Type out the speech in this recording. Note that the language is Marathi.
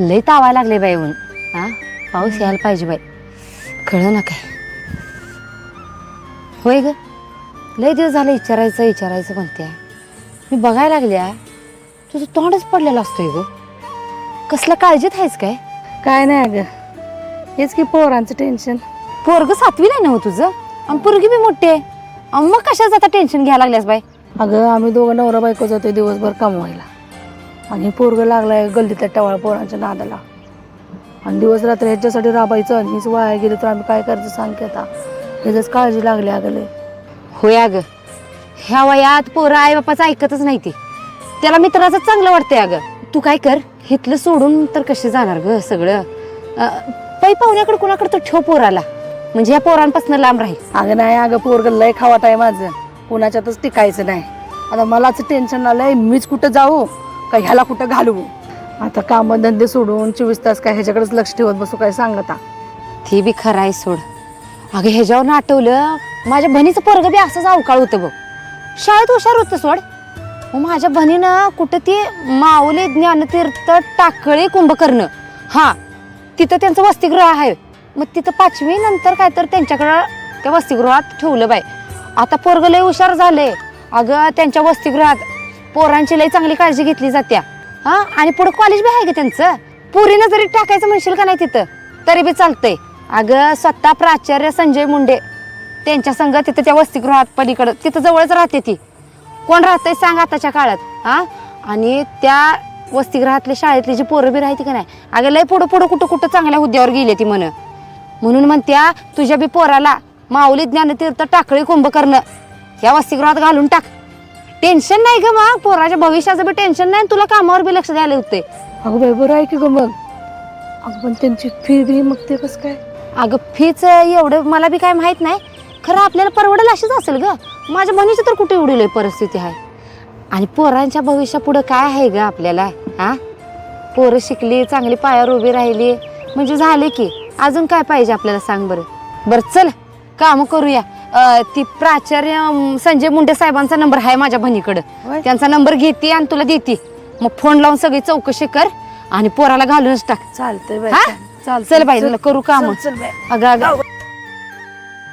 लय तावा लागले बाई ऊन. हा? पाऊस यायला पाहिजे बाई. कळलं ना काय? होय ग? लय दिवस झालं विचारायचं विचारायचं म्हणते मी बघायला लागल्या तुझं तोंडच पडलेलं असतोय ग. कसलं काळजीत आहेस काय? काय नाही अगं. हेच की पोरांचं टेन्शन पोरग सातवीला आहे ना हो तुझं? आणि पोरगी बी मोठी आहे. मग कशाचं आता टेन्शन घ्यायला लागल्यास बाई? अगं आम्ही दोघं नवरा बायको जातोय दिवसभर कमवायला. आणि पोरग लागलाय गल्लीतल्या टवाळ पोरांच्या नादाला. आणि दिवस रात्र ह्याच्यासाठी राबायचं आणि हीच वाया गेली तर आम्ही काय करायचं सांग की आता. ह्याच काळजी लागली अगं लय होय अगं. ह्या वयात पोरं आई बापाचं ऐकतच नाही ती. त्याला मित्राचं चांगलं वाटतंय अगं. तू काय कर हिथलं सोडून तर कशी जाणार ग सगळं? पै पाहुण्याकडे कुणाकडे तर ठेव पोराला. म्हणजे ह्या पोरांपासून लांब राहील. अगं नाही अगं पोरग लय खावाट आहे माझं. कुणाच्यातच टिकायचं नाही. आता मलाच टेन्शन आलंय मीच कुठं जाऊ? का ह्याला कुठं घालवू? आता कामं धंदे सोडून चोवीस तास काय ह्याच्याकडेच लक्ष ठेवत बसू काय सांग आता? ती बी खरं आहे सोड. अगं ह्याच्यावर आठवलं माझ्या बहिणीचं पोरग बी असंच अवकाळ होतं बघ. शाळेत हुशार होतं सोड. मग माझ्या बहिणीनं कुठं ती माऊली ज्ञानतीर्थ टाकळी कुंभकर्ण हां तिथं त्यांचं वसतिगृह आहे. मग तिथं पाचवी नंतर काय तर त्यांच्याकडं त्या वसतिगृहात ठेवलं बाय आता पोरग लय हुशार झाले अगं त्यांच्या वसतिगृहात पोरांची लई चांगली काळजी घेतली जात्या. हा? आणि पुढे कॉलेज बी आहे का त्यांचं. पुरीनं जरी टाकायचं म्हणशील का नाही तिथं? तरी बी चालतंय. अगं स्वतः प्राचार्य संजय मुंडे. त्यांच्या संघ तिथं त्या वसतिगृहात पलीकडं तिथं जवळच राहते ती. कोण राहतंय सांग आताच्या काळात हा? आणि त्या वसतिगृहातल्या शाळेतली जी पोरं बी राहते का नाही अगं लय पुढं पुढं कुठं कुठं चांगल्या हुद्द्यावर गेले ती म्हण. म्हणून म्हणत्या तुझ्या बी पोराला माऊली ज्ञानतीर्थ टाकळी कुंभकर्ण या वसतिगृहात घालून टाक. टेन्शन नाही ग मग. पोराच्या भविष्याचं बी टेन्शन नाही आणि तुला कामावर बी लक्ष द्यायला होते अगं बाई बरं आहे की ग मग? अगं पण त्यांची फी बी मग ते कसं काय? अगं फीच एवढं मला बी काय माहीत नाही. खरं आपल्याला परवडेल अशीच असेल ग. माझ्या बहिणीची तर कुठे एवढी लय परिस्थिती आहे. आणि पोरांच्या भविष्यापुढं काय आहे ग आपल्याला? हा? पोरं शिकली चांगली पायावर उभी राहिली. म्हणजे झाले की. अजून काय पाहिजे आपल्याला सांग बरं. बरं चल. काम करूया. अं, ती प्राचार्य संजय मुंडे साहेबांचा नंबर आहे माझ्या बहिणीकडं. होय? त्यांचा नंबर घेते आणि तुला देते. मग फोन लावून सगळी चौकशी कर आणि पोराला घालूनच टाक. चालतंय बाई. हा? चालतंय. चल बाई, तुला करू कामं. चल चल बाई. अगं अगं.